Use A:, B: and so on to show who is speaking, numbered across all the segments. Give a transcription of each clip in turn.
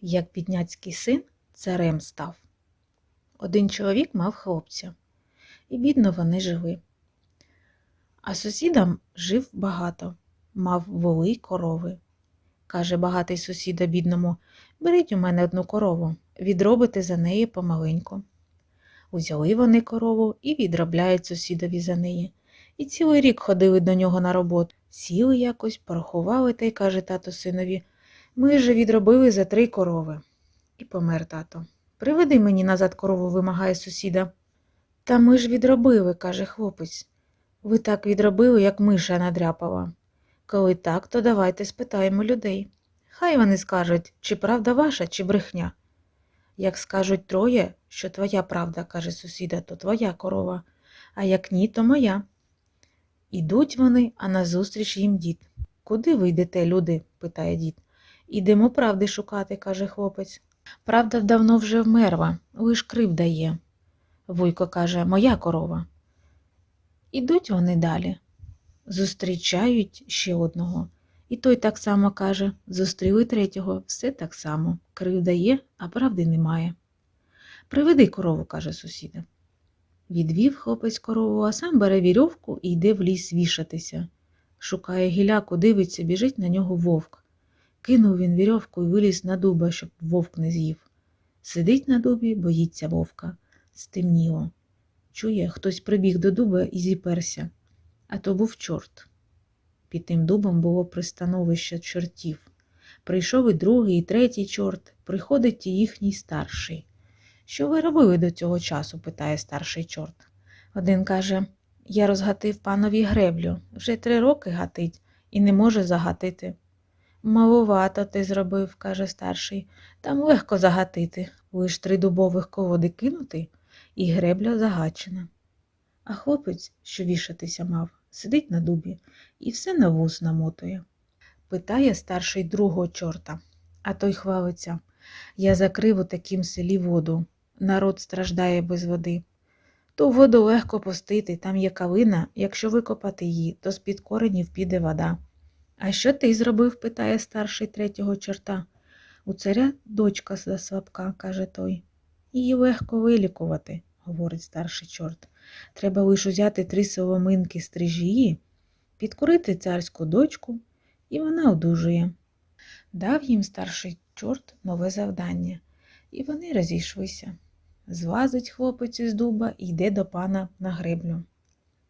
A: як бідняцький син царем став. Один чоловік мав хлопця, і бідно вони жили. А сусідам жив багато, мав воли й корови. Каже багатий сусіда бідному, беріть у мене одну корову, відробите за неї помаленьку. Узяли вони корову і відробляють сусідові за неї. І цілий рік ходили до нього на роботу. Сіли якось, порахували та й каже тато синові, ми же відробили за три корови. І помер тато. Приведи мені назад корову, вимагає сусіда. Та ми ж відробили, каже хлопець. Ви так відробили, як миша надряпала. Коли так, то давайте спитаємо людей. Хай вони скажуть, чи правда ваша, чи брехня. Як скажуть троє, що твоя правда, каже сусіда, то твоя корова, а як ні, то моя. Ідуть вони, а назустріч їм дід. Куди ви йдете, люди? питає дід. Ідемо правди шукати, каже хлопець. Правда давно вже вмерла, лиш крив дає. Вуйко каже, моя корова. Ідуть вони далі. Зустрічають ще одного. І той так само каже зустріли третього, все так само. Крив дає, а правди немає. Приведи корову, каже сусіда. Відвів хлопець корову, а сам бере вірьовку і йде в ліс вішатися. Шукає гіляку, дивиться, біжить на нього вовк. Кинув він вірьовку і виліз на дуба, щоб вовк не з'їв. Сидить на дубі, боїться вовка. Стемніло. Чує, хтось прибіг до дуба і зіперся, а то був чорт. Під тим дубом було пристановище чортів. Прийшов і другий, і третій чорт, приходить і їхній старший. Що ви робили до цього часу? питає старший чорт. Один каже Я розгатив панові греблю, вже три роки гатить і не може загатити. Маловато ти зробив, каже старший, там легко загатити, лиш три дубових колоди кинути, і гребля загачена. А хлопець, що вішатися мав, сидить на дубі і все на вуз намотує. Питає старший другого чорта, а той хвалиться. Я закрив у такім селі воду. Народ страждає без води. Ту воду легко пустити, там є калина, якщо викопати її, то з-під коренів піде вода. А що ти зробив? питає старший третього чорта. У царя дочка заслабка, каже той. Її легко вилікувати, говорить старший чорт. Треба лише взяти три соломинки стрижії, підкурити царську дочку, і вона одужує. Дав їм старший чорт нове завдання, і вони розійшлися. Звазить хлопець із дуба і йде до пана на греблю.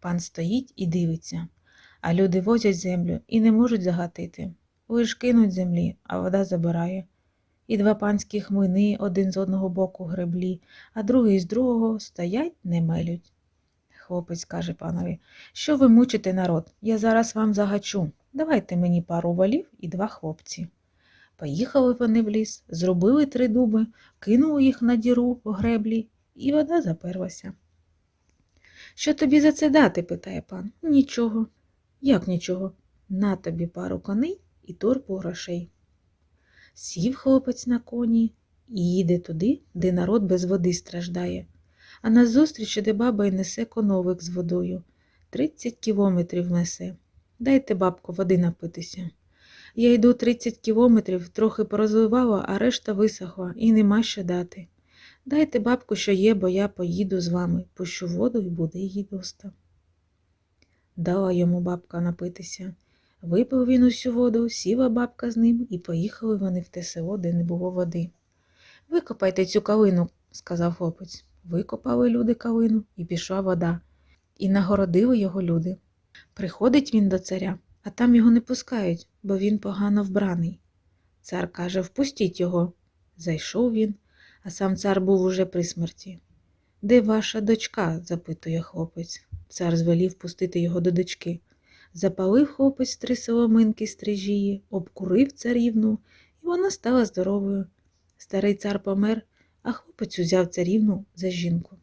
A: Пан стоїть і дивиться, а люди возять землю і не можуть загатити. Лиш кинуть землі, а вода забирає. І два панські хмини один з одного боку греблі, а другий з другого стоять, не мелють. Хлопець каже панові, що ви мучите народ? Я зараз вам загачу. Давайте мені пару валів і два хлопці. Поїхали вони в ліс, зробили три дуби, кинули їх на діру в греблі, і вода заперлася. Що тобі за це дати? питає пан. Нічого. Як нічого? На тобі пару коней і торбу грошей. Сів хлопець на коні і їде туди, де народ без води страждає, а назустріч іде баба й несе коновик з водою. Тридцять кілометрів несе. Дайте, бабко, води напитися. Я йду 30 кілометрів, трохи порозливала, а решта висохла, і нема що дати. Дайте, бабку, що є, бо я поїду з вами, пущу воду і буде її доста. Дала йому бабка напитися. Випив він усю воду, сіла бабка з ним, і поїхали вони в те село, де не було води. Викопайте цю калину, сказав хлопець. Викопали люди калину, і пішла вода, і нагородили його люди. Приходить він до царя, а там його не пускають, бо він погано вбраний. Цар каже Впустіть його. Зайшов він, а сам цар був уже при смерті. Де ваша дочка? запитує хлопець. Цар звелів пустити його до дочки. Запалив хлопець три соломинки стрижії, обкурив царівну, і вона стала здоровою. Старий цар помер, а хлопець узяв царівну за жінку.